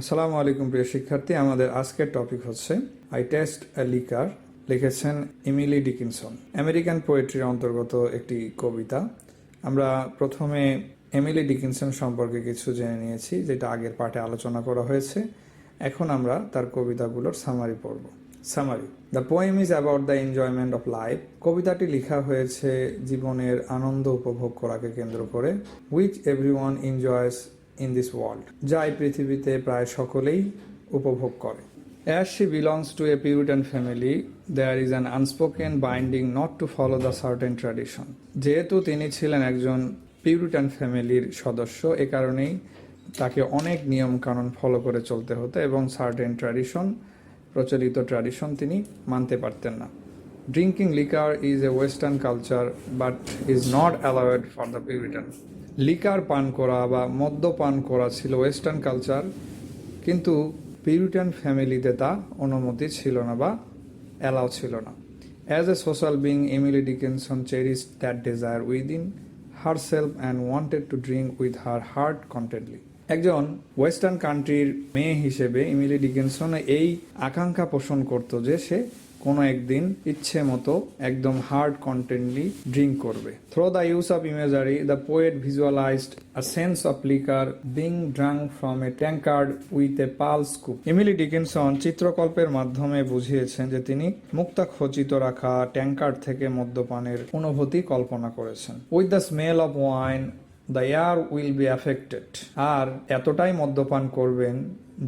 আসসালামু আলাইকুম প্রিয় শিক্ষার্থী, আমাদের আজকের টপিক হচ্ছে আই টেস্ট এ লিকার লিখেছেন ইমিলি ডিকিনসন, আমেরিকান পোয়েট্রির অন্তর্গত একটি কবিতা। আমরা প্রথমে এমিলি ডিকিনসন সম্পর্কে কিছু জেনে নিয়েছি, যেটা আগের পাঠে আলোচনা করা হয়েছে। এখন আমরা তার কবিতাগুলোর সামারি পড়ব। Summary the poem is about the enjoyment of life কবিতাটি লেখা হয়েছে জীবনের আনন্দ উপভোগ করাকে কেন্দ্র করে which everyone enjoys in this world যা এই পৃথিবীতে প্রায় সকলেই উপভোগ করে। As she belongs to a Puritan family, there is an unspoken binding not to follow the certain tradition. যেহেতু তিনি ছিলেন একজন পিউরিটান ফ্যামিলির সদস্য এ কারণেই তাকে অনেক নিয়ম কানুন ফলো করে চলতে হতো এবং সার্টেন ট্র্যাডিশন প্রচলিত ট্র্যাডিশন তিনি মানতে পারতেন না। Drinking liquor is a western culture but is not allowed for the Puritan liquor পান করা বা মদ্যপান করা ছিল ওয়েস্টার্ন কালচার, কিন্তু পিউরিটান ফ্যামিলিতে তা অনুমতি ছিল না বা অ্যালাউ ছিল না। As a social being Emily Dickinson cherish that desire within herself and wanted to drink with her heart contently একজন ওয়েস্টার্ন কান্ট্রির মেয়ে হিসেবে ইমিলি ডিকেনসন এই আকাঙ্ক্ষা পোষণ করত যে সে কোনো একদিন ইচ্ছে মতো একদম হার্ড কন্টেন্টলি ড্রিঙ্ক করবে। Through the use of imagery, the poet visualized a sense of liquor being drunk from a tankard with a pearl scoop. Emily Dickinson চিত্রকল্পের মাধ্যমে বুঝিয়েছেন যে তিনি মুক্তা খচিত রাখা ট্যাঙ্কার্ড থেকে মদ্যপানের অনুভূতি কল্পনা করেছেন। With the smell of wine the air will be affected আর এতটাই মদ্যপান করবেন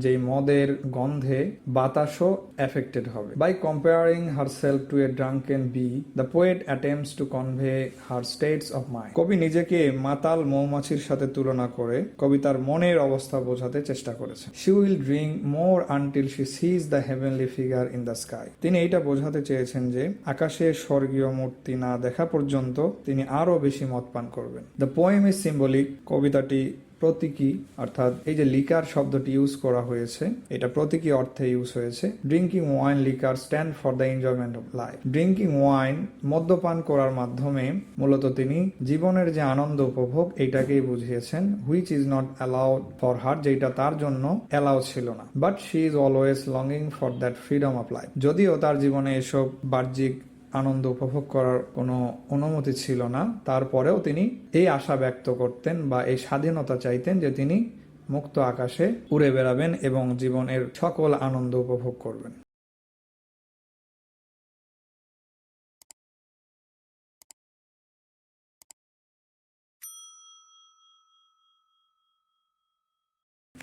যেই মদের গন্ধে বাতাসও এফেক্টেড হবে। By comparing herself to a drunken bee the poet attempts to convey her states of mind কবি নিজেকে মাতাল মৌমাছির সাথে তুলনা করে কবিতার মনের অবস্থা বোঝাতে চেষ্টা করেছেন। She will drink more until she sees the heavenly figure in the sky তিনি এইটা বোঝাতে চেয়েছেন যে আকাশে স্বর্গীয় মূর্তি না দেখা পর্যন্ত তিনি আরও বেশি মদ পান করবেন। দ্য পোয়েম ইজ সিম্বলিক কবিতাটি প্রতীকী, অর্থাৎ এই যে লিকার শব্দটি ইউজ করা হয়েছে, এটা প্রতীকী অর্থে ইউজ হয়েছে। Drinking wine liquor stand for the enjoyment of life drinking wine মদ্যপান করার মাধ্যমে মূলত তিনি জীবনের যে আনন্দ উপভোগ এইটাকেই বুঝিয়েছেন which is not allowed for her যেটা তার জন্য অ্যালাউ ছিল না। But she is always longing for that freedom of life যদিও তার জীবনে এসব বাহ্যিক আনন্দ উপভোগ করার কোনো অনুমতি ছিল না। তারপরেও তিনি এই আশা ব্যক্ত করতেন বা এই স্বাধীনতা চাইতেন যে তিনি মুক্ত আকাশে উড়ে বেড়াবেন এবং জীবনের সকল আনন্দ উপভোগ করবেন।